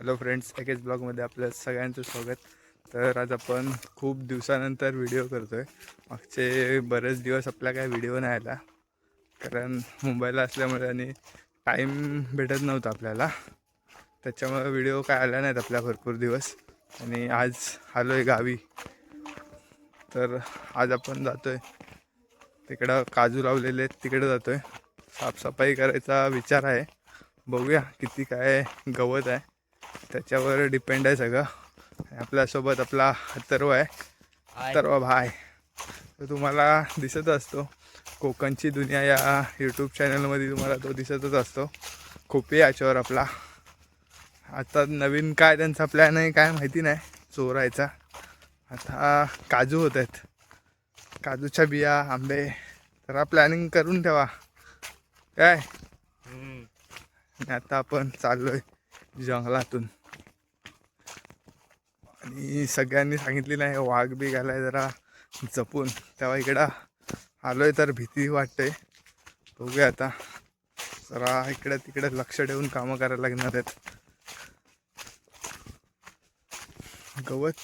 Hello friends एकेच ब्लॉगमध्ये आपलं सगळ्यांचं स्वागत. तर आज आपण खूप दिवसानंतर व्हिडिओ करतो आहे मागचे बरेच दिवस आपला काय व्हिडिओ नाही आला कारण मुंबईला असल्यामुळे आणि टाईम भेटत नव्हता आपल्याला. त्याच्यामुळे व्हिडिओ काय आला नाहीत आपल्या भरपूर दिवस. आणि आज आलो आहे गावी. तर आज आपण जातो आहे तिकडं काजू लावलेले आहेत तिकडे जातो आहे साफसफाई करायचा विचार आहे. बघूया किती काय गवत आहे. त्याच्यावर डिपेंड आहे सगळं. आपल्यासोबत आपला अथर्व आहे. अथर्व भाय तो तुम्हाला दिसत असतो. कोकणची दुनिया या यूट्यूब चॅनलमध्ये तुम्हाला तो दिसतच असतो. खूप याच्यावर आपला. आता नवीन काय त्यांचा प्लॅन आहे काय माहिती नाही. चोरायचा. आता काजू होत आहेत. काजूच्या बिया आंबे. तर हा प्लॅनिंग करून ठेवा. काय? आता आपण चाललोय. जंगलातून आणि सगळ्यांनी सांगितलेलं आहे वाघ बी घालाय जरा जपून. तेव्हा इकडं आलोय तर भीती वाटते. बघूया आता. जरा इकडे तिकडे लक्ष ठेवून कामं करायला लागणार आहेत. गवत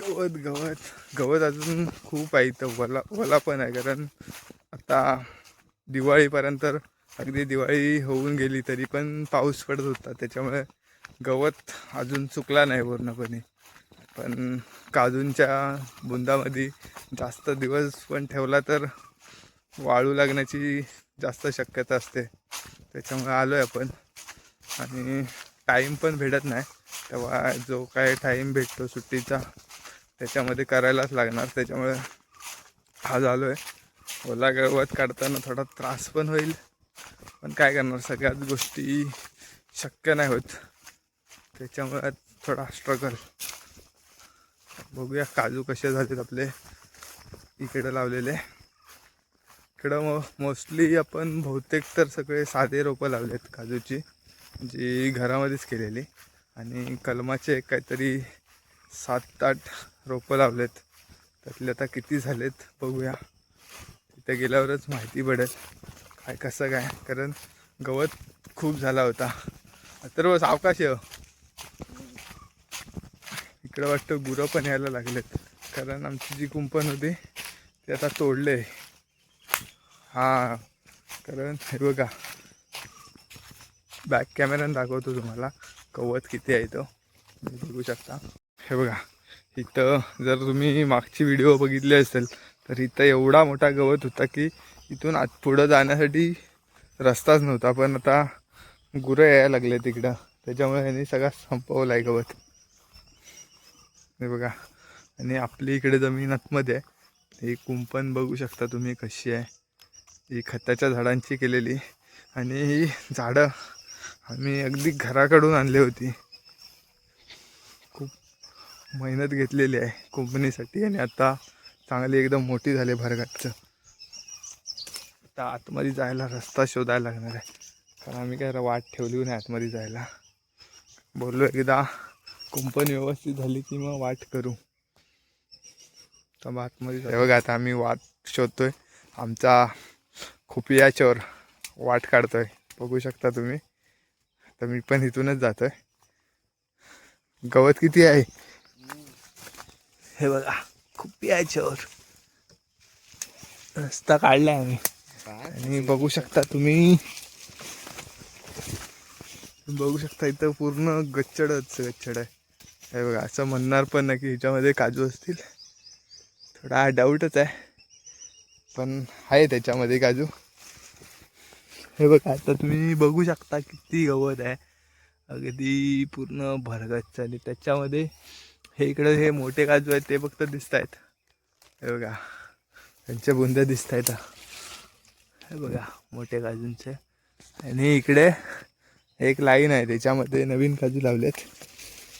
गवत गवत. गवत अजून खूप आहे इथं. वला वला पण आहे. कारण आता दिवाळीपर्यंत अगदी दिवाळी होऊन गेली तरी पण पाऊस पडत होता. त्याच्यामुळे गवत अजून चुकला नाही पूर्णपणे. पण काजूंच्या बुंदामध्ये जास्त दिवस पण ठेवला तर वाळू लागण्याची जास्त शक्यता असते. त्याच्यामुळे आलो आहे आपण. आणि टाईम पण भेटत नाही. तेव्हा जो काय टाईम भेटतो सुट्टीचा त्याच्यामध्ये करायलाच लागणार. त्याच्यामुळे आज आलो आहे ओला गवत काढताना थोडा त्रास पण होईल. पण काय करणार? सगळ्याच गोष्टी शक्य नाही होत. त्याच्यामुळे थोडा स्ट्रगल बघूया काजू कसे झालेत आपले इकडे लावलेले. इकडं मो मोस्टली आपण बहुतेक तर सगळे साधे रोपं लावलेत काजूची जी घरामध्येच केलेली. आणि कलमाचे काहीतरी सात आठ रोपं लावलेत. त्यातले आता किती झालेत बघूया. तिथे गेल्यावरच माहिती पडेल काय कसं काय. कारण गवत खूप झाला होता. तर सावकाश आहे हो. इकडं वाटतं गुरं पण यायला लागलेत. कारण आमची जी कुंपण होती ती आता तोडले. हां कारण हे बघा. बॅक कॅमेऱ्यानं दाखवतो तुम्हाला गवत किती आहे तो. तुम्ही बघू शकता. हे बघा इथं जर तुम्ही मागची व्हिडिओ बघितली असेल तर इथं एवढा मोठा गवत होता की इथून आत पुढं जाण्यासाठी रस्ताच नव्हता. पण आता गुरं यायला लागले तिकडं त्याच्यामुळे यांनी सगळा संपवला आहे गवत. हे बघा. आणि आपली इकडे जमीन आतमध्ये आहे. ही कुंपण बघू शकता तुम्ही कशी आहे. ही खताच्या झाडांची केलेली. आणि ही झाडं आम्ही अगदी घराकडून आणली होती. खूप मेहनत घेतलेली आहे कुंपणीसाठी. आणि आता चांगली एकदम मोठी झाली भरगच्च आता आतमध्ये जायला रस्ता शोधायला लागणार आहे. कारण आम्ही काय वाट ठेवली नाही आतमध्ये जायला. बोललो एकदा कुंपण व्यवस्थित झाली की मग वाट करू. तर आतमध्ये हे बघा आता आम्ही वाट शोधतोय. आमचा खुपिया चोर वाट काढतोय. बघू शकता तुम्ही. तर मी पण इथूनच जातोय. गवत किती आहे? हे बघा खुपिया चोर रस्ता काढलाय आम्ही. आणि बघू शकता तुम्ही. बघू शकता इथं पूर्ण गच्चडच गच्चड आहे. हे बघा असं म्हणणार पण ना की ह्याच्यामध्ये काजू असतील. थोडा डाऊटच आहे. पण आहे त्याच्यामध्ये काजू. हे बघा आता तुम्ही बघू शकता किती गवत आहे. अगदी पूर्ण भरगच्च आणि त्याच्यामध्ये हे इकडे हे मोठे काजू आहेत ते फक्त दिसत आहेत हे बघा त्यांच्या बुंद्या दिसत आहेत हे बघा मोठे काजूंचे. आणि इकडे एक लाईन आहे त्याच्यामध्ये नवीन काजू लावलेत.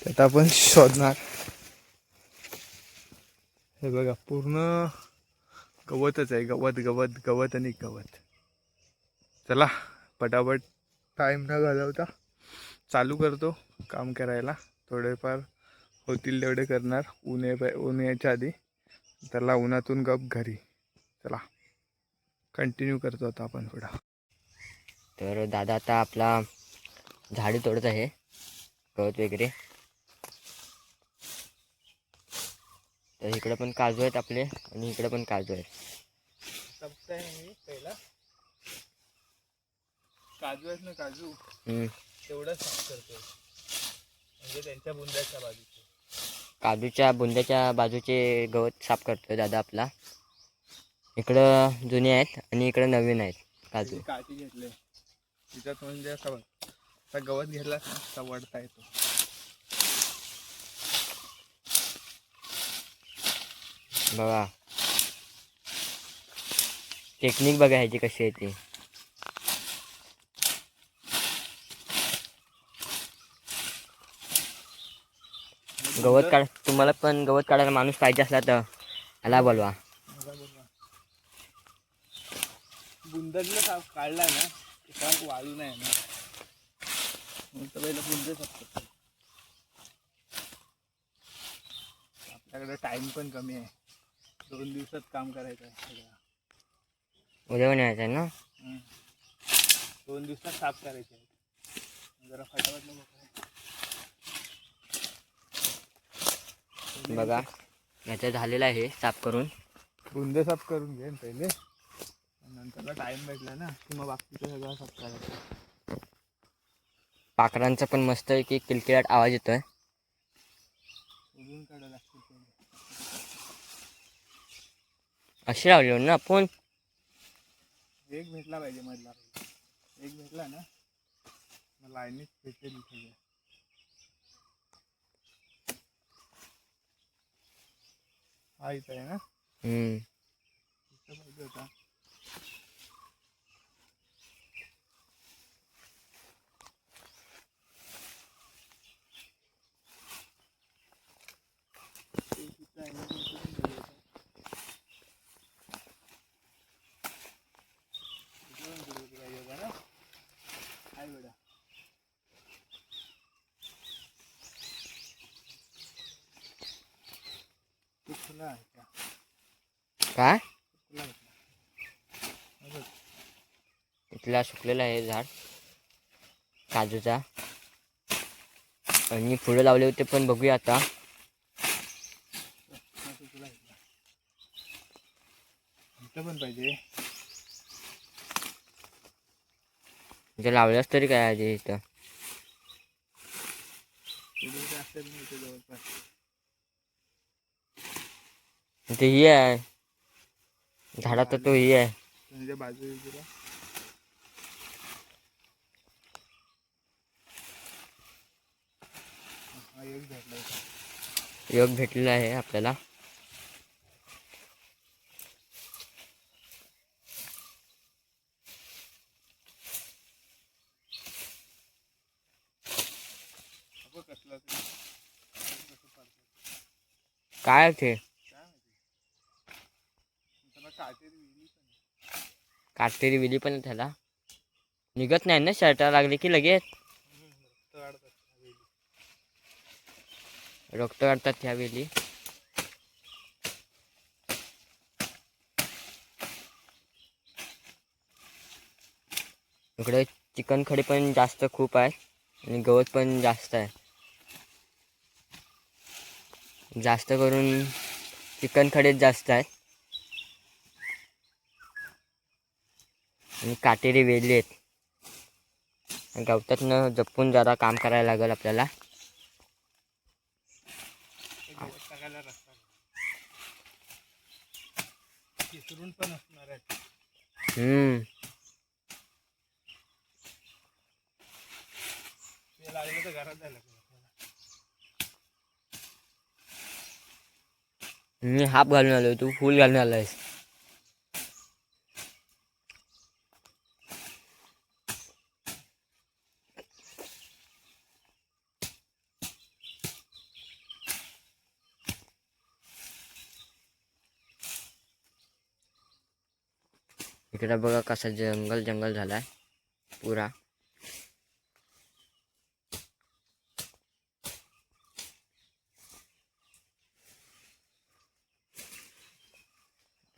त्यात आपण शोधणार. हे बघा पूर्ण गवतच आहे. गवत गवत गवत आणि गवत. चला पटापट टाईम न घालवता चालू करतो काम करायला. थोडेफार होतील तेवढे करणार. ऊन ये ऊन यायच्या आधी. त्याला उन्हातून गप घरी. चला कंटिन्यू करतो आता आपण पुढं. तर दादा आता आपला झाडे तोडत आहे. गवत वगैरे. तर इकडे पण काजू आहेत आपले आणि इकडे पण काजू आहेत. पहिला। काजू आहेत ना काजू. तेवढं साफ करतो म्हणजे त्यांच्या बुंद्याच्या बाजूचे. काजूच्या बुंद्याच्या बाजूचे गवत साफ करतो दादा आपला. इकडं जुने आहेत आणि इकडं नवीन आहेत काजू. काठी घेतले. तिच्यात म्हणजे असा गवत घेतला वडता येतो. बघा. टेक्निक बघा ह्याची कशी आहे ती. गवत काढ तुम्हाला पण गवत काढायला माणूस पाहिजे असला तर. आला बोलवा. मला साफ काढला ना की साफ वाळू नाही ना. मग तर पहिलं बुंद आपल्याकडे टाइम पण कमी आहे. दोन दिवसात काम करायचं आहे उद्या पण यायचं आहे ना? हम्म. दोन दिवसात साफ करायचे आहे जरा फटाफट नको. बघा याचं झालेलं आहे साफ करून. बुंद साफ करून घे पहिले. नंतरला टाइम भेटला ना की मग बाकीचं सगळं साफ करायचं पाखरांचा पण मस्त आहे की किलकिलाट आवाज येतोय लागतं पहिले. असे लावले ना आपण? एक भेटला पाहिजे मधला. एक भेटला ना? लाईनीत भेटेल सगळं हा इथं आहे ना? हम्म. इथं पाहिजे होता एक इथं आहे ना, तो इथं पण पाहिजे होता. इथं पण कुठे पाहिजे होता ना आहे बेटा तो खुला आहे का काय. इथला सुकलेला आहे झाड. काजूचा. आणि फुलं लावले होते पण बघूया आता. पण पाहिजे. इथे लावल्यास तरी काय आहे इथं पुढे काय असेल नाही इथे जवळपास इथे ही आहे. झाडाचा तो ही आहे. बाजू. योग भेटलेला आहे आपल्याला. काय ते काय माहिती त्याला काटेरी विहिरी पण आहे. काटेरी विली पण त्याला. निघत नाही ना शर्टा लागले की लगेच. रक्त काढतात ह्या वेली. इकडे चिकन खडी पण जास्त खूप आहे आणि गवत पण जास्त आहे. जास्त करून चिकन खडीच जास्त आहे आणि काटेरी वेली आहेत. गवतातनं जपून जरा काम करायला लागेल आपल्याला. हम्म. मी हाफ घालून आलो तू फुल घालून आलायस. इकडे बघा कसा जंगल जंगल झालाय. पुरा.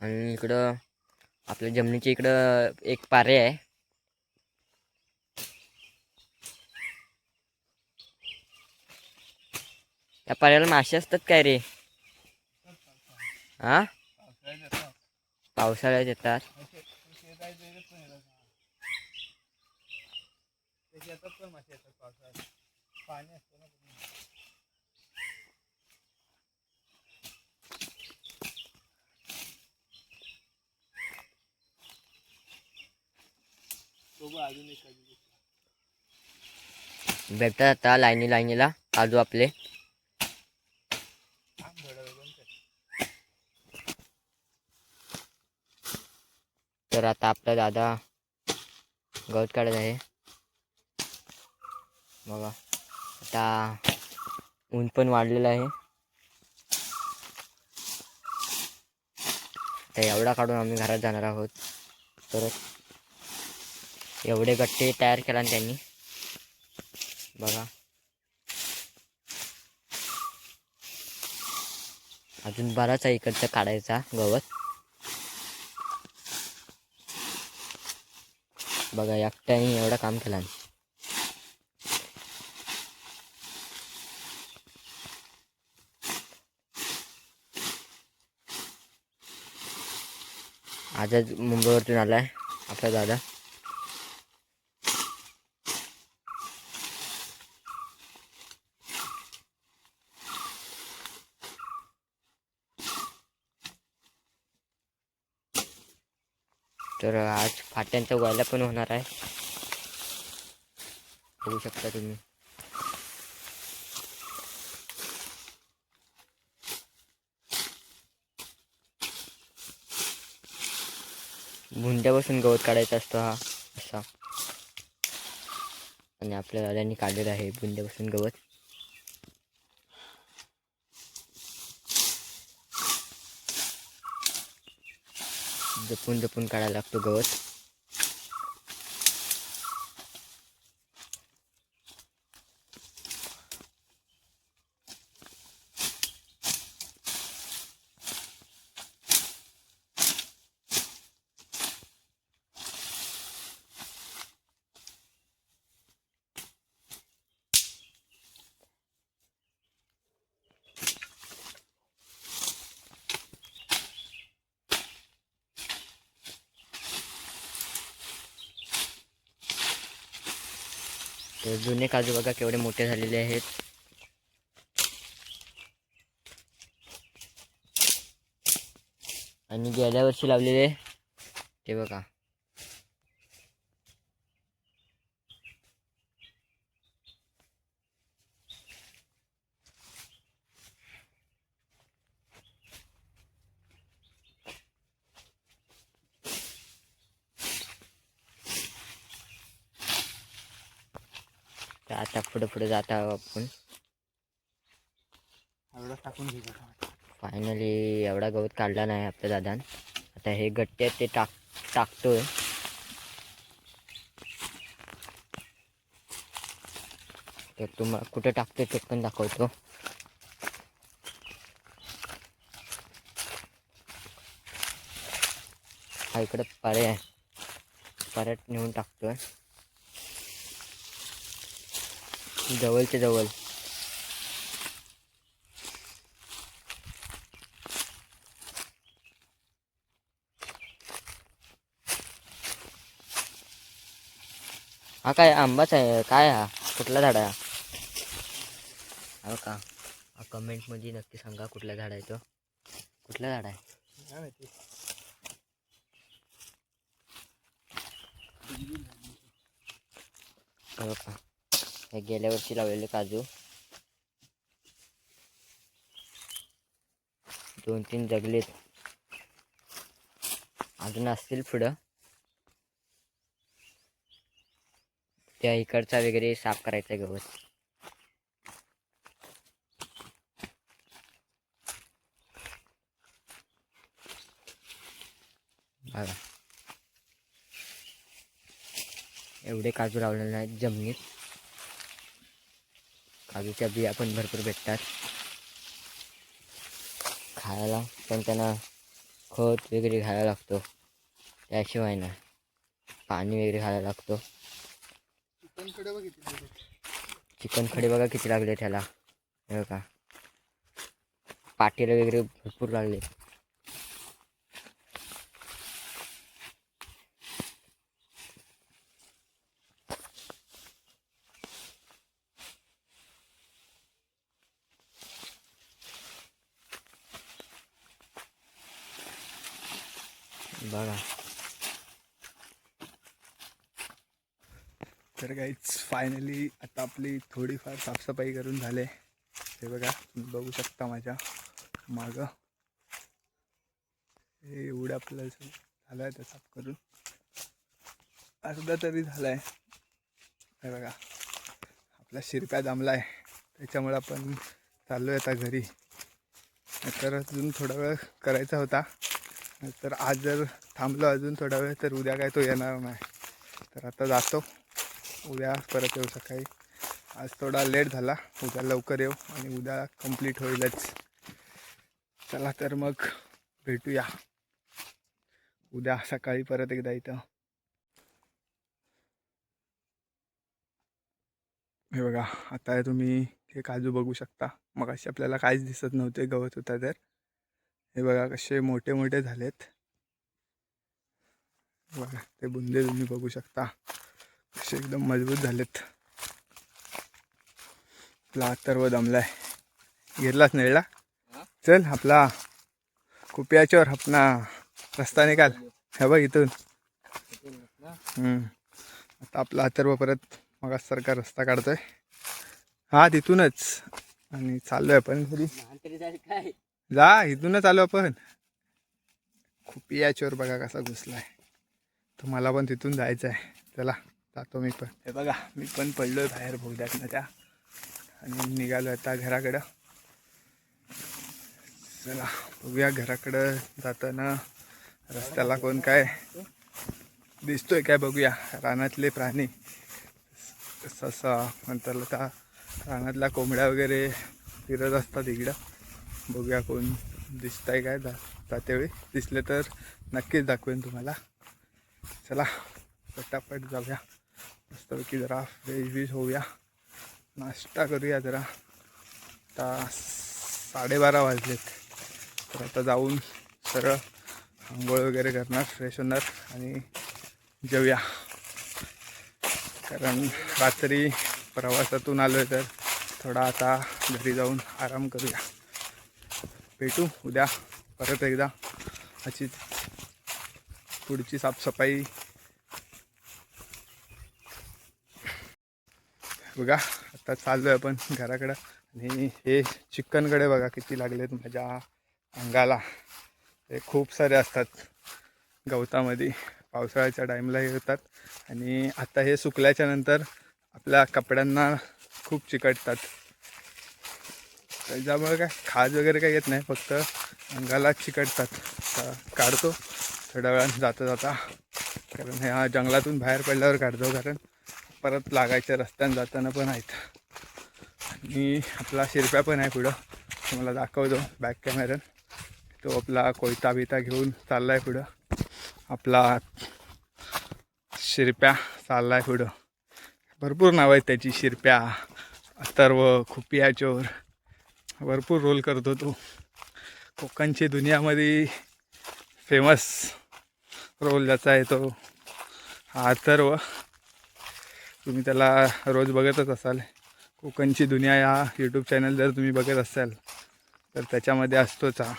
आणि इकडं आपल्या जमिनीच्या इकडं एक पारे आहे. या पाण्याला मासे असतात काय रे? हा? पावसाळ्यात येतात. पाणी असतं ना पूर्ण. अजून एक भेटतात आता लाईनी लाईनीला आजू आपले थांब थोडा वेळ बंद कर. तर आता आपला दादा गवत काढत आहे. बघा. आता ऊन पण वाढलेलं आहे. तर एवढा काढून आम्ही घरात जाणार आहोत. परत एवढे गट्टे तयार केला त्यांनी. बघा. अजून बराच आहे इकडचा काढायचा गवत. बघा एकट्याने एवढं काम केलं आजच मुंबईवरतून आलाय आपला दादा. तर आज फाट्यांचा व्हायला पण होणार आहे. बघू शकता तुम्ही. भुंड्यापासून गवत काढायचा असतो हा असा. आणि आपल्या दादांनी काढलेला आहे बुंद्यापासून गवत. जपून जपून काढायला लागतो गवत. तर जुने काजू बघा केवढे मोठे झालेले आहेत. आणि गेल्या वर्षी लावलेले ते बघा. पुढे पुढे जात आहोत आपण. एवढं टाकून घे फायनली एवढा गवत काढला नाही आपल्या दादान. आता हे गट्टे ते टाक टाकतोय. तर तुम्हाला कुठे टाकतोय ते पण दाखवतो. हा इकडे पारे आहे पाऱ्यात नेऊन टाकतोय. जवळच्या जवळ. हा काय आंबाच आहे काय हा? कुठला झाड आहे हा? का? हा कमेंटमध्ये नक्की सांगा कुठला झाड आहे तो. कुठला झाड आहे? हो का? हे गेल्या वर्षी लावलेले काजू. दोन तीन जगलेत. अजून असतील पुढं. त्या इकडचा वगैरे साफ करायचा गवत बघा. एवढे काजू लावलेले आहेत जमिनीत. काजूच्या बिया पण भरपूर भेटतात. खायला पण त्यांना खत वगैरे घालायला लागतो. त्याशिवाय ना पाणी वगैरे घालायला लागतो. चिकन खडे बघा किती लागले त्याला. का पाटीला वगैरे भरपूर लागले. बघा. तर काहीच फायनली आता आपली थोडीफार साफसफाई करून झाले. हे बघा तुम्ही बघू शकता माझ्या मागं. हे एवढं आपलं झालं आहे साफ करून. अर्धा तरी झाला आहे हे बघा आपला शिरप्या जमला आहे त्याच्यामुळे आपण चाललो आहे आता घरी. तर अजून थोडा वेळ करायचा होता. तर आज जर थांबलो अजून थोडा वेळ तर उद्या काय तो येणार नाही. तर आता जातो. उद्या परत येऊ सकाळी. आज थोडा लेट झाला. उद्या लवकर येऊ आणि उद्या कंप्लीट होईलच. चला तर मग भेटूया. उद्या सकाळी परत एकदा इथं. हे बघा आता तुम्ही हे काजू बघू शकता. मग असे आपल्याला काहीच दिसत नव्हते गवत होता तर. हे बघा कसे मोठे मोठे झालेत. बघा ते बुंदे तुम्ही बघू शकता. कसे एकदम मजबूत झालेत. आपला अथर्व दमलाय. घेतलाच नेळला चल आपला कुपियाच्यावर आपला रस्ता निकाल. हे बघ इथून. हम्म. आता आपला अथर्व परत मग सारखा रस्ता काढतोय. हा तिथूनच. आणि चाललोय आपण घरी. काय? जा इथूनच आलो आपण. खूप याच्यावर बघा कसा घुसलाय. तर मला पण तिथून जायचं आहे चला जातो मी पण. हे बघा मी पण पडलोय बाहेर बोगद्यातनं त्या. आणि निघालो आता घराकडं. चला बघूया घराकडं जाताना रस्त्याला कोण काय दिसतोय काय बघूया. रानातले प्राणी. ससा नंतर त्या रानातल्या कोंबड्या वगैरे फिरत असतात इकडं. बघूया कोण दिसत आहे काय जा जातेवेळी दिसले तर नक्कीच दाखवेन तुम्हाला. चला पटापट जाऊया. मस्तपैकी जरा फ्रेश बीश होऊया. नाश्ता करूया जरा. आता साडेबारा वाजलेत. तर आता जाऊन सरळ आंघोळ वगैरे करणार फ्रेश होणार आणि जेवूया कारण रात्री प्रवासातून आलो आहे तर थोडा आता घरी जाऊन आराम करूया. भेटू उद्या परत एकदा. अशी पुढची साफसफाई. बघा आता चाललो आहे आपण घराकडं. आणि हे चिकनकडे बघा किती लागलेत माझ्या अंगाला. हे खूप सारे असतात. गवतामध्ये पावसाळ्याच्या टाईमला हे होतात. आणि आता हे सुकल्याच्या नंतर आपल्या कपड्यांना खूप चिकटतात. त्याच्यामुळे काय खाज वगैरे काही येत नाही फक्त अंगाला चिकटतात. काढतो थोड्या वेळानं जाता जाता. कारण ह्या जंगलातून बाहेर पडल्यावर काढतो कारण परत लागायच्या रस्त्यानं जाताना पण आहेत. आणि आपला शिरप्या पण आहे पुढं. तुम्हाला दाखवतो बॅक कॅमेऱ्यान तो आपला कोयता बिता घेऊन चालला आहे पुढं. आपला शिरप्या चालला आहे पुढं. भरपूर नाव आहेत त्याची शिरप्या अथर्व खुपिया चोर. भरपूर रोल करतो तो. कोकणची दुनियामध्ये फेमस रोल ज्याचा आहे तो हा अथर्व तुम्ही त्याला रोज बघतच असाल. कोकणची दुनिया या यूट्यूब चॅनल जर तुम्ही बघत असाल तर त्याच्यामध्ये असतोच हा.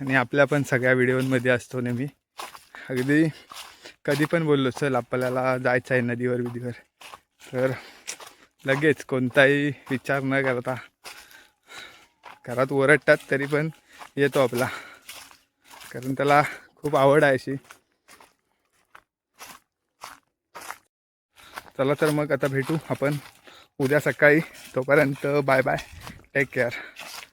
आणि आपल्या पण सगळ्या व्हिडिओमध्ये असतो नेहमी. अगदी कधी पण बोललो चल आपल्याला जायचं आहे नदीवर बिदीवर तर लगेच कोणताही विचार न करता घरात ओरडतात तरी पण येतो आपला. कारण त्याला खूप आवड आहे अशी. चला तर मग आता भेटू आपण. उद्या सकाळी तोपर्यंत बाय बाय. Take care